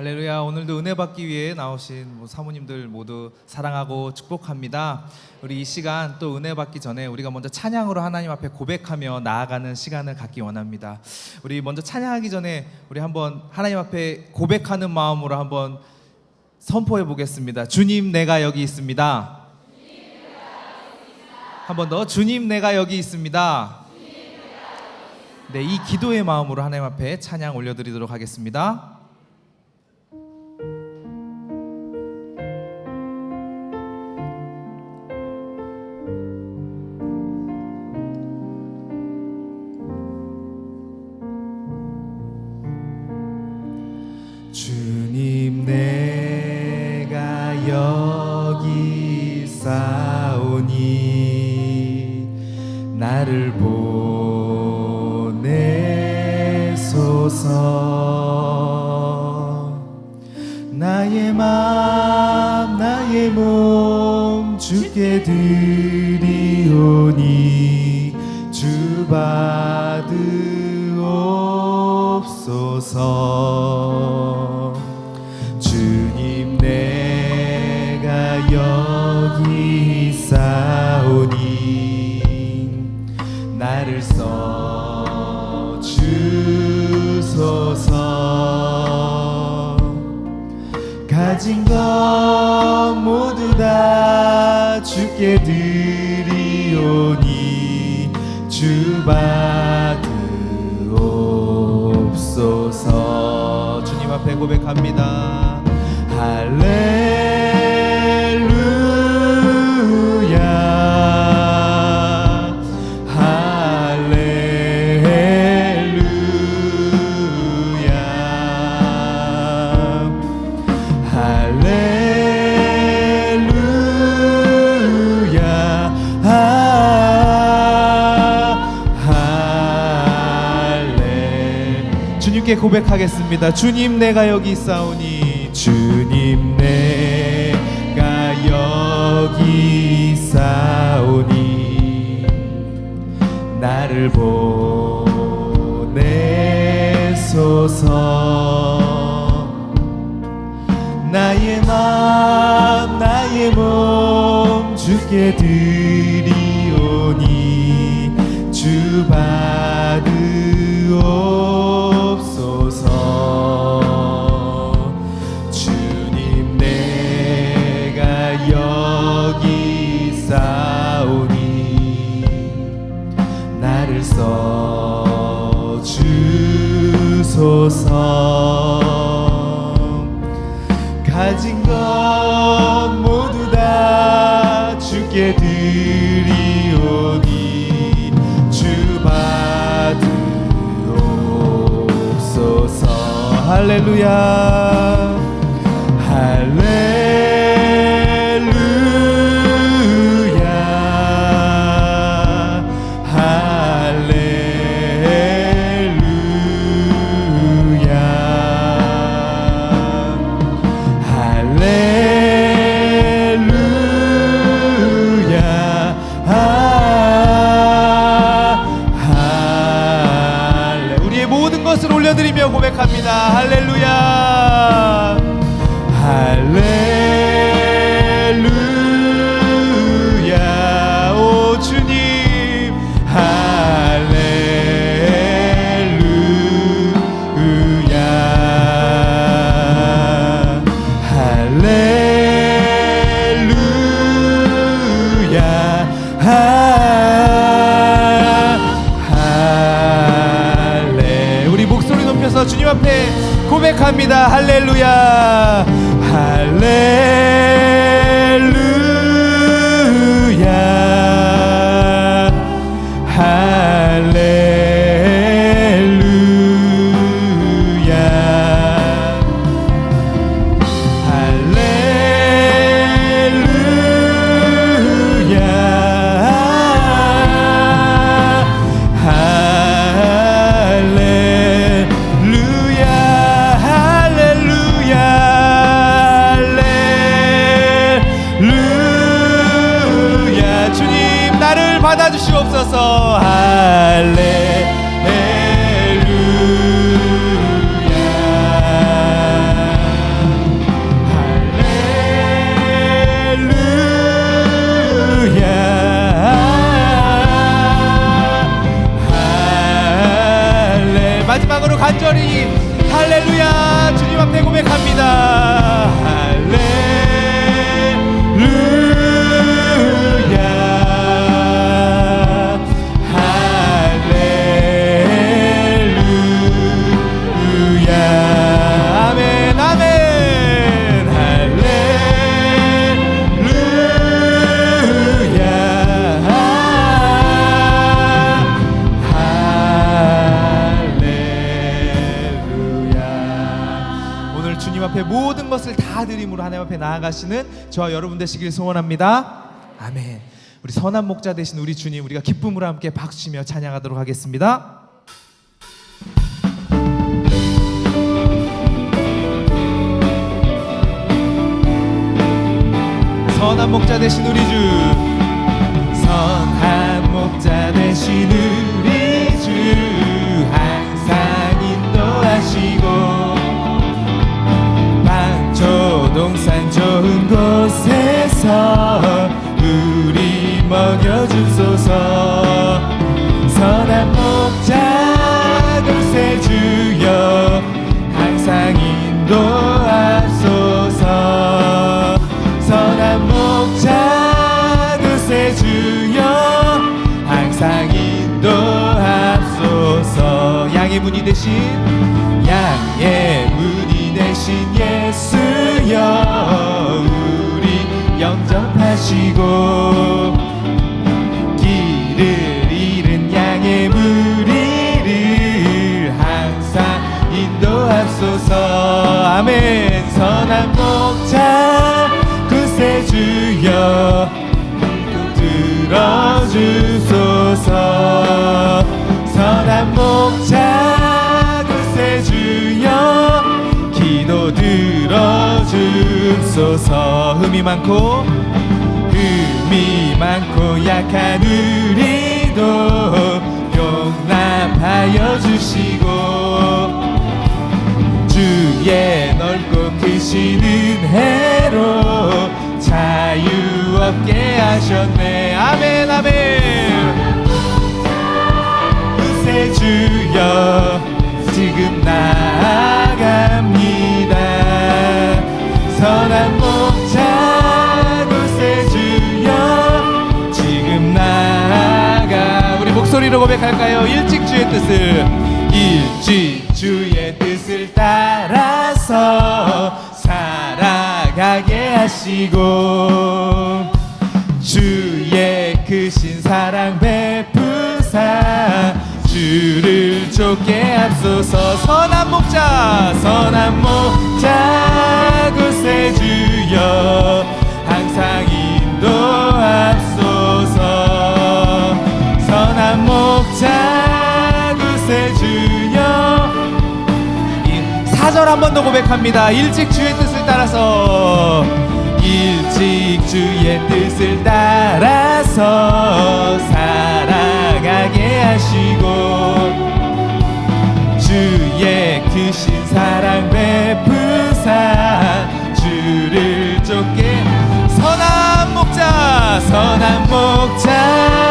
할렐루야. 오늘도 은혜 받기 위해 나오신 뭐 사모님들 모두 사랑하고 축복합니다. 우리 이 시간 또 은혜 받기 전에 우리가 먼저 찬양으로 하나님 앞에 고백하며 나아가는 시간을 갖기 원합니다. 우리 먼저 찬양하기 전에 우리 한번 하나님 앞에 고백하는 마음으로 한번 선포해 보겠습니다. 주님 내가 여기 있습니다. 한번 더 주님 내가 여기 있습니다. 네, 이 기도의 마음으로 하나님 앞에 찬양 올려드리도록 하겠습니다. 주님 내가 여기 있사오니 나를 보내소서. 나의 맘 나의 몸 주께 드리오니 주 받으옵소서 주소서. 가진 것 모두 다 주께 드리오니 주 받으옵소서. 주님 앞에 고백합니다. 할렐 주님께 고백하겠습니다. 주님 내가 여기 있사오니. 주님 내가 여기 있사오니. 나를 보내소서. 나의 맘 나의 몸 주께 드리오니. 주 받으옵소서 있사오니 나를 써 주소서. 가진 것 모두 다 주께 드리오니 주 받으옵소서. 할렐루야 주님 앞에 모든 것을 다 드림으로 하나님 앞에 나아가시는 저와 여러분 되시길 소원합니다. 아멘. 우리 선한 목자 되신 우리 주님 우리가 기쁨으로 함께 박수치며 찬양하도록 하겠습니다. 선한 목자 되신 우리 주 선한 목자 되신 우리 주 항상 인도하시고 동산 좋은 곳에서 우리 먹여주소서 들어주소서 흠이 많고 흠이 많고 약한 우리도 용납하여 주시고 주의 넓고 크신 은혜로 자유 없게 하셨네. 아멘 아멘. 그새 주여 지금 나 목소리로 고백할까요? 일찍 주의 뜻을. 일찍 주의 뜻을 따라서 살아가게 하시고 주의 크신 사랑 베푸사 주를 쫓게 앞서서 선한 목자 선한 목자 그새 주여 한 번 더 고백합니다. 일찍 주의 뜻을 따라서. 일찍 주의 뜻을 따라서 살아가게 하시고 주의 크신 사랑 베푸사 주를 쫓게. 선한 목자 선한 목자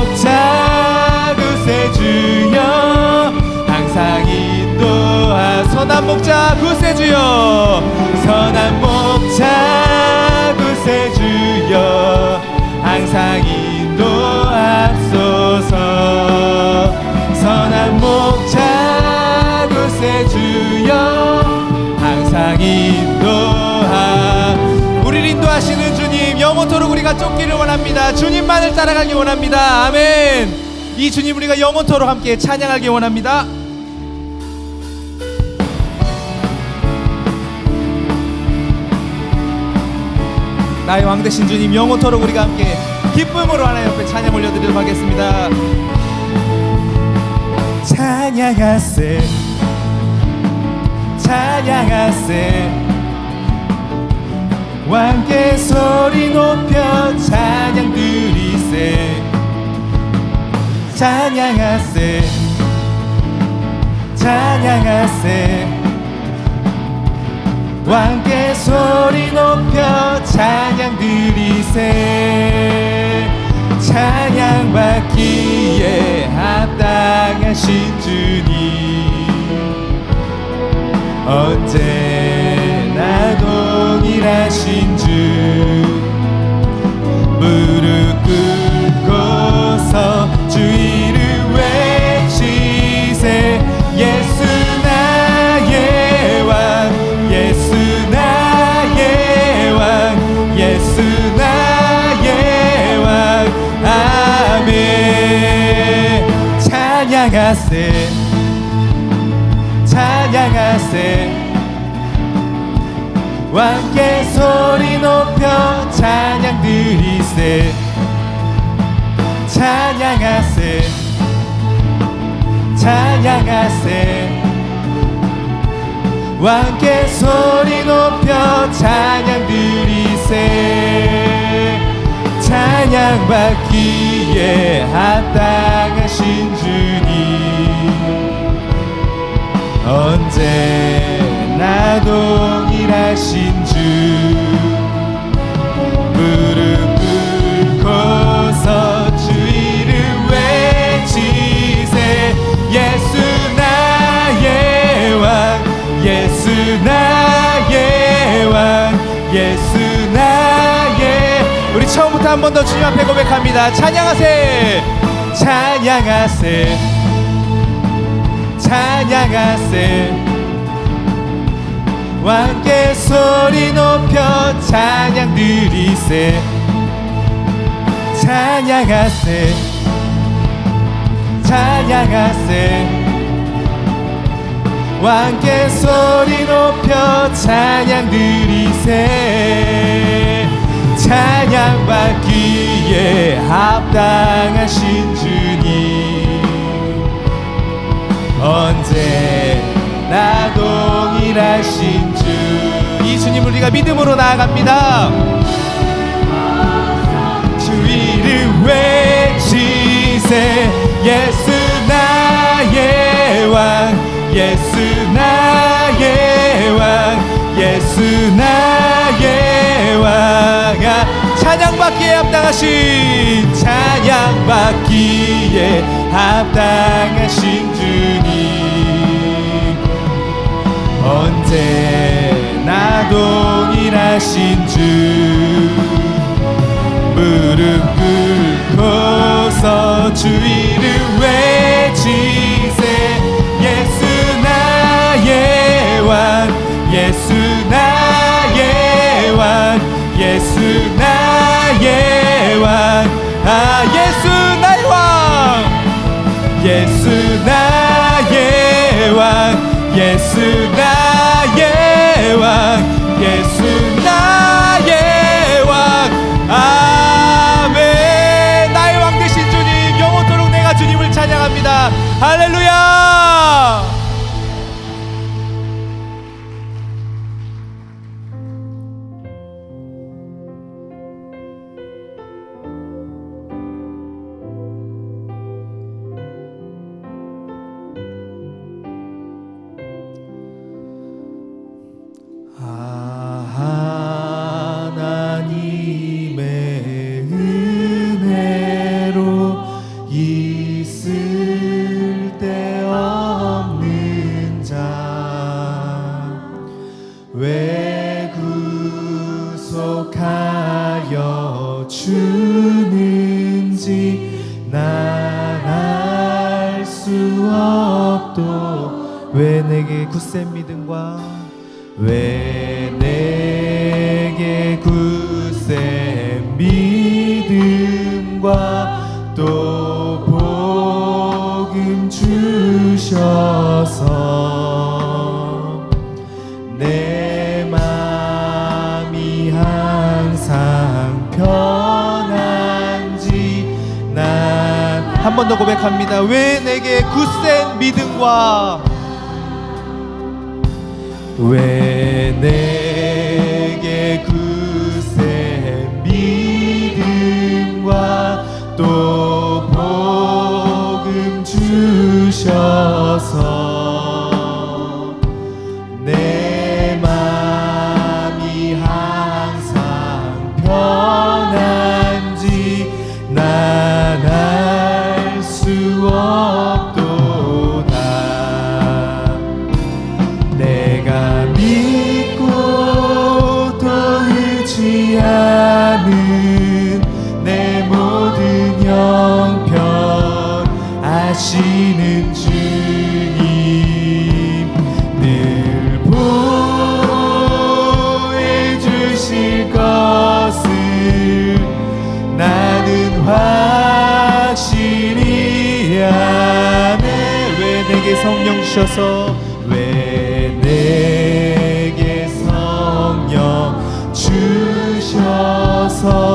목자 그새 주여. 항상 인도하 선한 목자 그새 주여. 선한 목자 쫓기를 원합니다. 주님만을 따라가기 원합니다. 아멘. 이 주님 우리가 영원토록 함께 찬양하기 원합니다. 나의 왕 되신 주님 영원토록 우리가 함께 기쁨으로 하나님 앞에 찬양 올려드리도록 하겠습니다. 찬양하세. 찬양하세 왕께 소리 높여 찬양 드리세. 찬양하세. 찬양하세. 왕께 소리 높여 찬양 드리세. 찬양 받기에 합당하신 주님. 언제나 동 일하신 주. 무릎 꿇고서 주 이름 외치세. 예수 나의 왕 예수 나의 왕 예수 나의 왕. 아멘. 찬양하세. 찬양하세. 왕께 소리 높여 찬양 드리세. 찬양하세. 찬양하세. 왕께 소리 높여 찬양 드리세. 찬양 받기에 합당하신 주님. 언제 예수 나의. 우리 처음부터 한 번 더 주님 앞에 고백합니다. 찬양하세. 찬양하세. 찬양하세. 왕께 소리 높여 찬양 드리세. 찬양하세. 찬양하세 왕께 소리 높여 찬양 드리세. 찬양 받기에 합당하신 주님. 언제나 동일하신 주. 이 주님을 우리가 믿음으로 나아갑니다. 주 이름 외치세. 예수 나의 왕 예수 나의 왕 예수 나의 왕 찬양받기에 합당하신 찬양받기에 합당하신 주님. 언제나 동일하신 주. 무릎 꿇고서 주이 아 예수 나의 왕. 예수 나의 왕. 예수 나의 왕. 예수 나의 왕. 아멘. 나의 왕 되신 주님 영원토록 내가 주님을 찬양합니다. 할렐루야 은 한 번 더 고백합니다. 왜 내게 굳센 믿음과 왜 내게 굳센 믿음과 또 복음 주셔서 나는 내 모든 형편 아시는 주님 늘 보여주실 것을 나는 확실히 아네. 왜 내게 성령 주셔서 주옵소서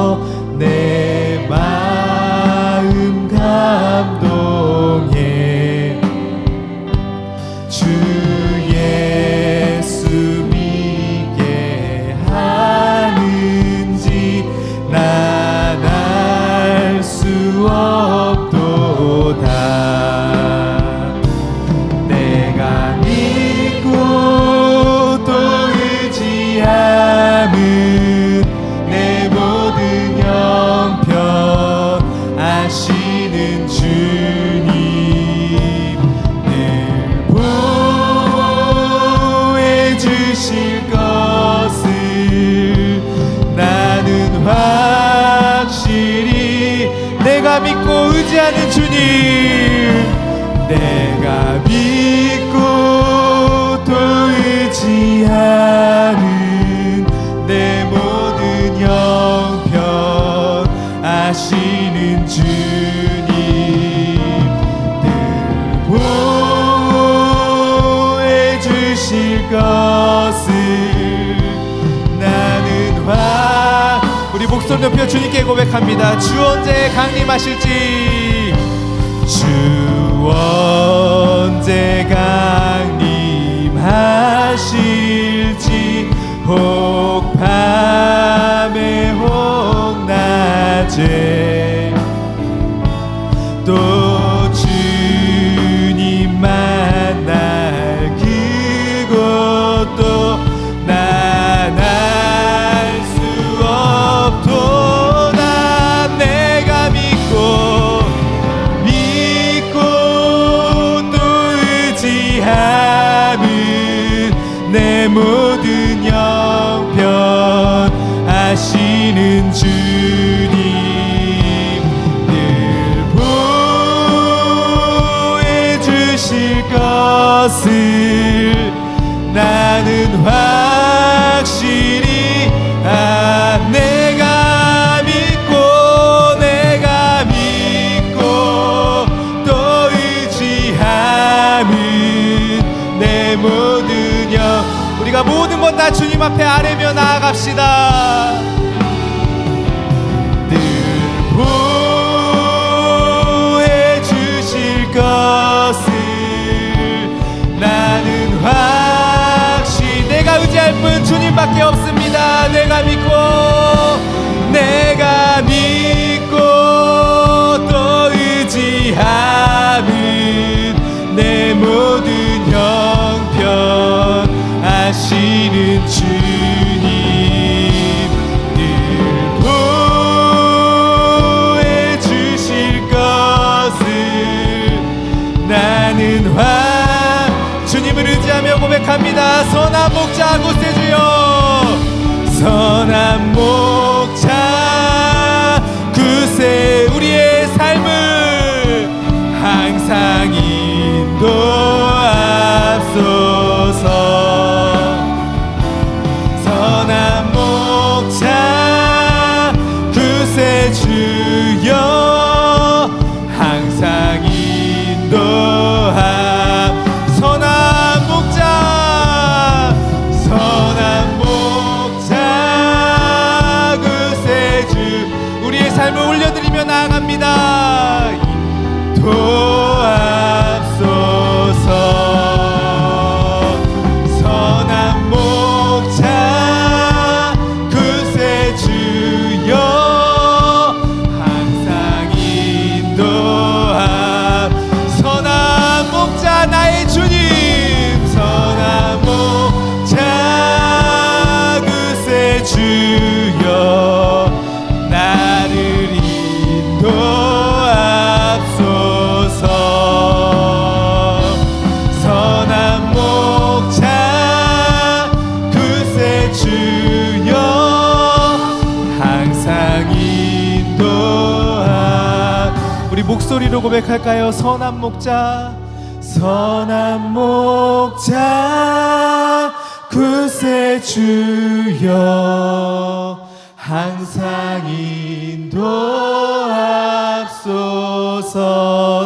목소리 높여 주님께 고백합니다. 주 언제 강림하실지. 주 언제 강림하실지. 혹 밤에 혹 낮에. 우리가 모든 것 다 주님 앞에 아뢰며 나아갑시다. 밖에 없습니다. 내가 믿고 찬양합니다. 선한 목자 구세주여. 선한 목 나아갑니다. 도와 항상 인도하 우리 목소리로 고백할까요? 선한 목자 선한 목자 구세주여. 항상 인도하소서.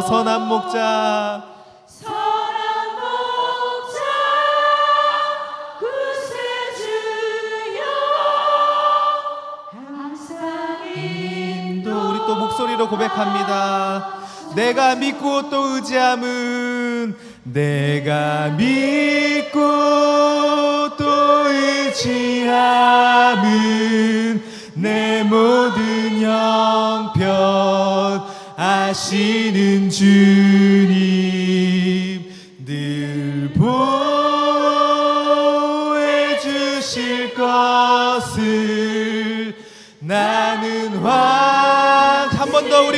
선한 목자. 또 목소리로 고백합니다. 내가 믿고 또 의지함은 내가 믿고 또 의지함은 내 모든 형편 아시는 주님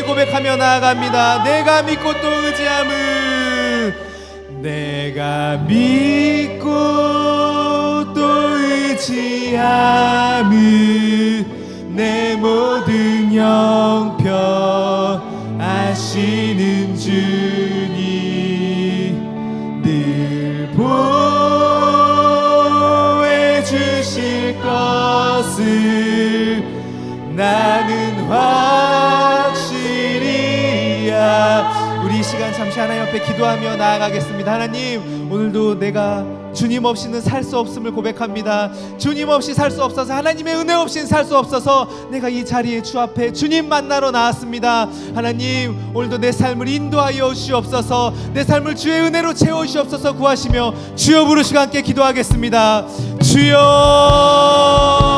고백하며 나아갑니다. 내가 믿고 또 의지함은 내가 믿고 또 의지함은 내 모든 형편 아시는 것을 나는 확 시간 잠시 하나님 앞에 기도하며 나아가겠습니다. 하나님 오늘도 내가 주님 없이는 살 수 없음을 고백합니다. 주님 없이 살 수 없어서 하나님의 은혜 없이는 살 수 없어서 내가 이 자리에 주 앞에 주님 만나러 나왔습니다. 하나님 오늘도 내 삶을 인도하여 주시옵소서. 내 삶을 주의 은혜로 채워 주시옵소서 구하시며 주여 부르시고 함께 기도하겠습니다. 주여